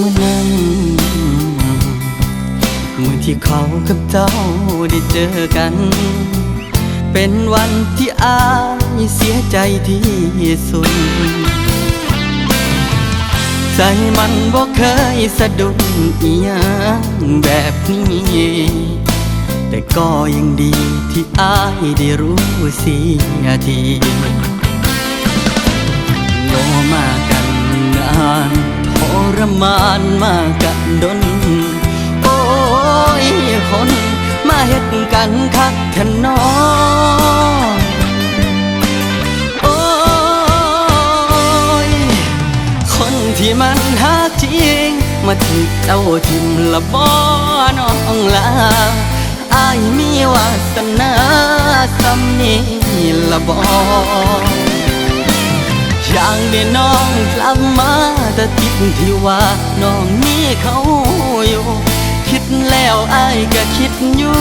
มื่อนั้น เมื่อที่เขากับเจ้าได้เจอกัน เป็นวันที่อายเสียใจที่สุด ใจมันบ่เคยสะดุ้งอียงแบบนี้แต่ก็ยังดีที่อายได้รู้เสียที มานมากันดน โอ้ยคนมาเฮ็ดกันคักแทนน้อโอ้ยคนที่มันหาจริง มาถึกเจ้าทิมละบ่น้องลาอายมีวาสนาสำนีละบ่ อย่างนี้น้องกลับมาแต่ติดที่ว่าน้องมีเขาอยู่ คิดแล้วอายก็คิดอยู่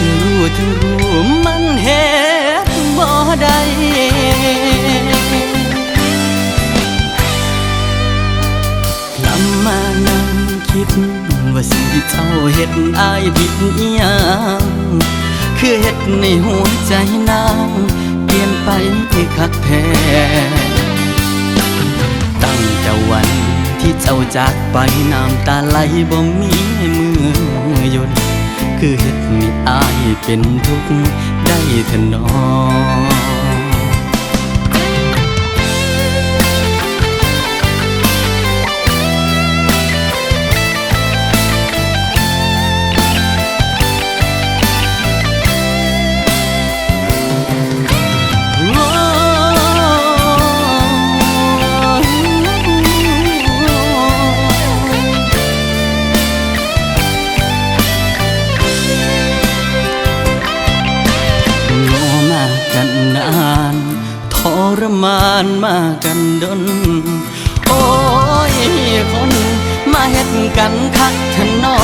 รู้ถึงรู้มันเหตุบ่ได้กลับมานั่งคิดว่าสิเจ้าเฮ็ดอายผิดอีหยัง คือเห็ดในหัวใจนางเปลี่ยนไปคักแท้ตั้งแต่วันที่เจ้าจากไปน้ำตาไหลบ่มีมือยุดคือเห็ดให้อายเป็นทุกข์ได้ถอะน้อ รมานมากันดน โอ้ยคนมาเฮ็ดกันคักเถอะน้อ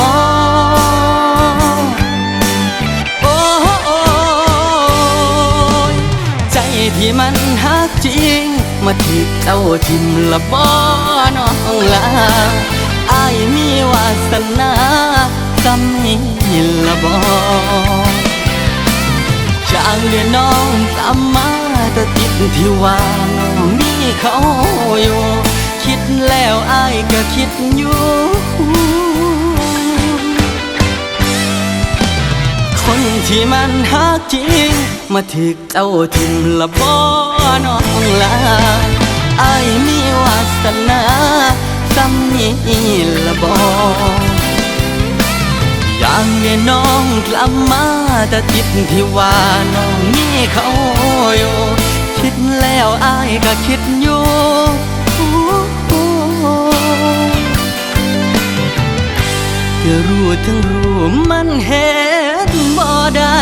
โอ้ยใจที่มันฮักจริง มาถึกเจ้าทิมละบ่น้องลาอายมีวาสนาสำนี้ละบ่จากเรียนน้องกลับมา แต่ติดที่ว่าน้องมีเขาอยู่ คิดแล้วอายก็คิดอยู่คนที่มันฮักจริง มาถึกเจ้าทิมละบ่น้องลาอายมีวาสนาสำนี้ละบ่อย่างนี้น้องกลับมาแต่ติดที่ว่าน้องมีเขาอยู่ ก็คิดอยู่ก็รู้ทั้งรู้มันเหตุบ่ได้